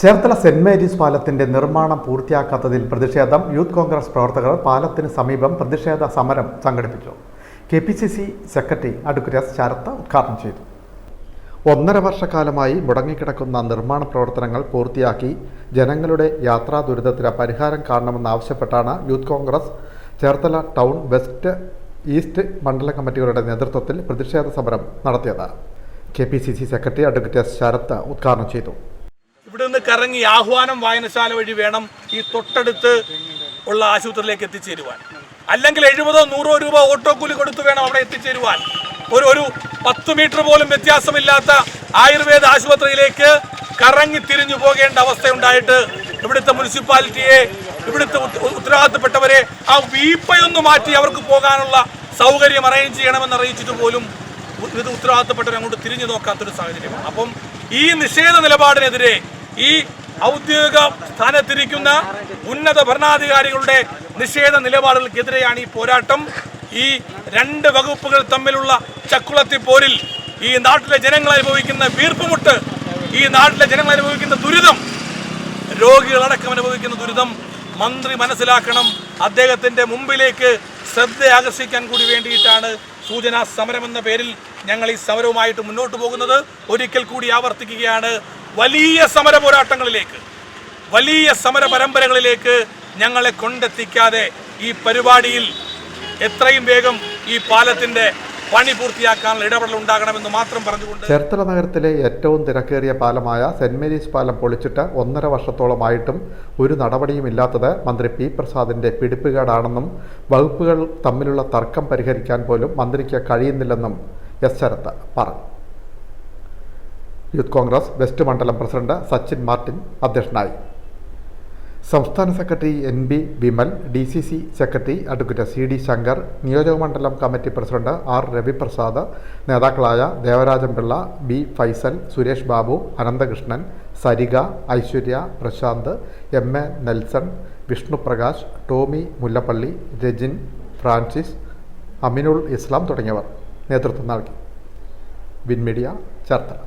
Cherthala saint Mary's പാലത്തിന്റെ നിർമ്മാണം പൂർത്തിയാക്കാത്തതിൽ പ്രതിഷേധം യൂത്ത് കോൺഗ്രസ് പ്രവർത്തകർ പാലത്തിന് സമീപം പ്രതിഷേധ സമരം സംഘടിപ്പിച്ചു. K P C C secretary advocate S Sharath ഉദ്ഘാടനം ചെയ്തു. ഒന്നര വർഷക്കാലമായി മുടങ്ങിക്കിടക്കുന്ന നിർമ്മാണ പ്രവർത്തനങ്ങൾ പൂർത്തിയാക്കി ജനങ്ങളുടെ യാത്രാ ദുരിതത്തിന് പരിഹാരം കാണണമെന്നാവശ്യപ്പെട്ടാണ് youth Congress Cherthala town west east മണ്ഡല കമ്മിറ്റികളുടെ നേതൃത്വത്തിൽ പ്രതിഷേധ സമരം നടത്തിയത്. K P C C secretary advocate Sharath ഉദ്ഘാടനം ചെയ്തു. ഇവിടെ നിന്ന് കറങ്ങി ആഹ്വാനം വായനശാല വഴി വേണം ഈ തൊട്ടടുത്ത് ഉള്ള ആശുപത്രിയിലേക്ക് എത്തിച്ചേരുവാൻ. അല്ലെങ്കിൽ എഴുപതോ നൂറോ രൂപ ഓട്ടോ കൂലി കൊടുത്ത് വേണം അവിടെ എത്തിച്ചേരുവാൻ. ഒരു ഒരു പത്ത് മീറ്റർ പോലും വ്യത്യാസമില്ലാത്ത ആയുർവേദ ആശുപത്രിയിലേക്ക് കറങ്ങി തിരിഞ്ഞു പോകേണ്ട അവസ്ഥയുണ്ടായിട്ട് ഇവിടുത്തെ മുനിസിപ്പാലിറ്റിയെ ഇവിടുത്തെ ഉത്ത- ഉത്തരവാദിത്തപ്പെട്ടവരെ ആ വീപ്പയൊന്ന് മാറ്റി അവർക്ക് പോകാനുള്ള സൗകര്യം അറേഞ്ച് ചെയ്യണമെന്ന് അറിയിച്ചിട്ട് പോലും ഇത് ഉത്തരവാദിത്തപ്പെട്ടവർ അങ്ങോട്ട് തിരിഞ്ഞു നോക്കാത്തൊരു സാഹചര്യമാണ്. അപ്പം ഈ നിഷേധ നിലപാടിനെതിരെ ഈ ഔദ്യോഗിക സ്ഥാനത്തിരിക്കുന്ന ഉന്നത ഭരണാധികാരികളുടെ നിഷേധ നിലപാടുകൾക്കെതിരെയാണ് ഈ പോരാട്ടം. ഈ രണ്ട് വകുപ്പുകൾ തമ്മിലുള്ള ചക്കുളത്തി പോരിൽ ഈ നാട്ടിലെ ജനങ്ങൾ അനുഭവിക്കുന്ന വീർപ്പുമുട്ട് ഈ നാട്ടിലെ ജനങ്ങൾ അനുഭവിക്കുന്ന ദുരിതം രോഗികളടക്കം അനുഭവിക്കുന്ന ദുരിതം മന്ത്രി മനസ്സിലാക്കണം. അദ്ദേഹത്തിന്റെ മുമ്പിലേക്ക് ശ്രദ്ധ ആകർഷിക്കാൻ കൂടി വേണ്ടിയിട്ടാണ് സൂചനാ സമരം എന്ന പേരിൽ ഞങ്ങൾ ഈ സമരവുമായിട്ട് മുന്നോട്ട് പോകുന്നത്. ഒരിക്കൽ കൂടി ആവർത്തിക്കുകയാണ്. വലിയ സമര പോരാട്ടങ്ങളിലേക്ക് വലിയ സമര പരമ്പരകളിലേക്ക് ഞങ്ങളെ കൊണ്ടെത്തിക്കാതെ ഈ പരിപാടിയിൽ എത്രയും വേഗം ഈ പാലത്തിന്റെ പണി പൂർത്തിയാക്കാനുള്ള ഇടപെടൽ ഉണ്ടാകണമെന്ന് മാത്രം പറഞ്ഞുകൊണ്ട് ചേർത്തല നഗരത്തിലെ ഏറ്റവും തിരക്കേറിയ പാലമായ സെന്റ് മേരീസ് പാലം പൊളിച്ചിട്ട് ഒന്നര വർഷത്തോളമായിട്ടും ഒരു നടപടിയും ഇല്ലാത്തത് മന്ത്രി പി പ്രസാദിന്റെ പിടിപ്പുകേടാണെന്നും വകുപ്പുകൾ തമ്മിലുള്ള തർക്കം പരിഹരിക്കാൻ പോലും മന്ത്രിക്ക് കഴിയുന്നില്ലെന്നും എസ് ശരത്ത് പറഞ്ഞു. യൂത്ത് കോൺഗ്രസ് വെസ്റ്റ് മണ്ഡലം പ്രസിഡന്റ് സച്ചിൻ മാർട്ടിൻ അധ്യക്ഷനായി. സംസ്ഥാന secretary N B Vimal D C C secretary advocate C D Shankar നിയോജകമണ്ഡലം കമ്മിറ്റി പ്രസിഡന്റ് ആർ രവിപ്രസാദ് നേതാക്കളായ Devarajan Pillai B Faisal Suresh Babu Ananthakrishnan Sarika Aishwarya Prashanth M A Nelson Vishnuprakash Tommy Mullappally Rajin Francis Aminul Islam തുടങ്ങിയവർ നേതൃത്വം നൽകി. വിൻമീഡിയ ചേർത്തല.